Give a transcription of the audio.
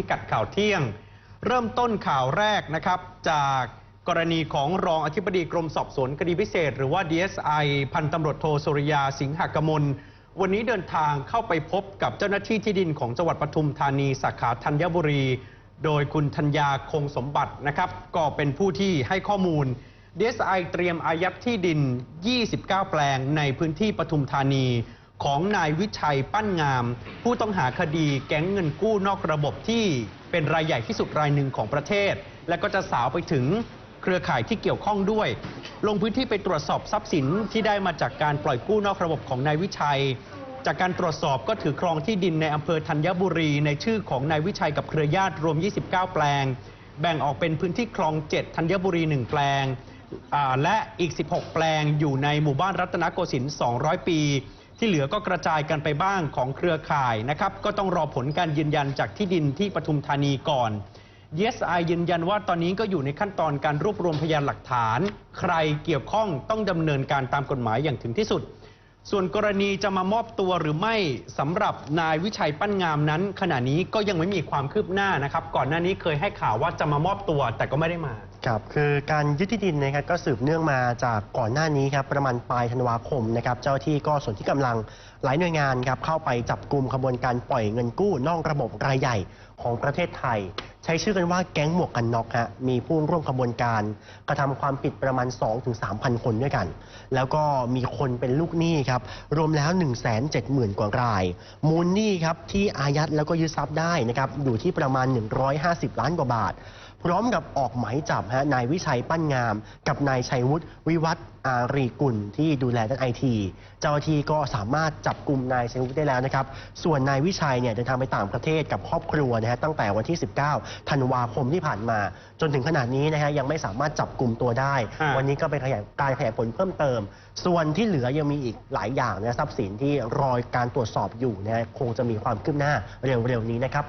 พิกัดข่าวเที่ยง เริ่มต้นข่าวแรกนะครับ จากกรณีของรองอธิบดีกรมสอบสวนคดีพิเศษ หรือว่า DSI พันตำรวจโทสุริยาสิงหกมล วันนี้เดินทางเข้าไปพบกับเจ้าหน้าที่ที่ดินของจังหวัดปทุมธานีสาขาธัญบุรี โดยคุณธัญญาคงสมบัตินะครับ ก็เป็นผู้ที่ให้ข้อมูล DSI เตรียมอายัดที่ดิน 29 แปลงในพื้นที่ปทุมธานี ของนายวิชัยปั้นงาม ผู้ต้องหาคดีแก๊งเงินกู้นอกระบบที่เป็นรายใหญ่ที่สุดรายหนึ่งของประเทศ และก็จะสาวไปถึงเครือข่ายที่เกี่ยวข้องด้วย ลงพื้นที่ไปตรวจสอบทรัพย์สินที่ได้มาจากการปล่อยกู้นอกระบบของนายวิชัย จากการตรวจสอบก็ถือครองที่ดินในอำเภอธัญบุรี ในชื่อของนายวิชัยกับเครือญาติรวม 29 แปลง แบ่งออกเป็นพื้นที่คลอง7ธัญบุรี 1 แปลง และอีก 16 แปลงอยู่ในหมู่บ้านรัตนโกสินทร์200 ปี ที่เหลือก็กระจายกันไปบ้างของเครือข่ายนะครับ ก็ต้องรอผลการยืนยันจากที่ดินที่ปทุมธานีก่อน DSI ยืนยันว่าตอนนี้ก็อยู่ในขั้นตอนการรวบรวมพยานหลักฐาน ใครเกี่ยวข้องต้องดำเนินการตามกฎหมายอย่างถึงที่สุด ส่วนกรณีจะมามอบตัวหรือไม่สำหรับนายวิชัยปั้นงามนั้น ขณะนี้ก็ยังไม่มีความคืบหน้านะครับ ก่อนหน้านี้เคยให้ข่าวว่าจะมามอบตัวแต่ก็ไม่ได้มา ครับคือการยึดที่ดินนะครับก็สืบเนื่องมาจากก่อนหน้านี้ครับประมาณปลายธันวาคมนะครับเจ้าที่ก็ส่วนที่กำลังหลายหน่วยงานครับเข้าไปจับกลุ่มขบวนการปล่อยเงินกู้นอกระบบรายใหญ่ของประเทศไทย ใช้ชื่อกันว่าแก๊งหมวกกันน็อกฮะมีผู้ร่วมขบวนการ กระทำความผิดประมาณ 2-3,000 คนด้วยกัน แล้วก็มีคนเป็นลูกหนี้ครับรวมแล้ว 170,000 กว่าราย มูลหนี้ครับที่อายัดแล้วก็ยึดทรัพย์ได้นะครับอยู่ที่ประมาณ 150 ล้านกว่าบาท พร้อมกับออกหมายจับฮะนายวิชัยปั้นงาม กับนายชัยวุฒิวิวัฒน์อารีกุลที่ดูแลด้านไอทีเจ้าหน้าที่ก็สามารถจับกลุ่มนายชัยวุฒิได้แล้วนะครับ ส่วนนายวิชัยเนี่ยเดินทางไปต่างประเทศกับครอบครัวนะฮะตั้งแต่วันที่ 19 ธันวาคมที่ผ่านมา จนถึงขนาดนี้นะฮะยังไม่สามารถจับกลุ่มตัวได้อ่าวันนี้ก็เป็นขยายการขยายผลเพิ่มเติม ส่วนที่เหลือยังมีอีกหลายอย่างนะทรัพย์สินที่รอการตรวจสอบอยู่นะฮะคงจะมีความคืบหน้าเร็วๆนี้นะครับ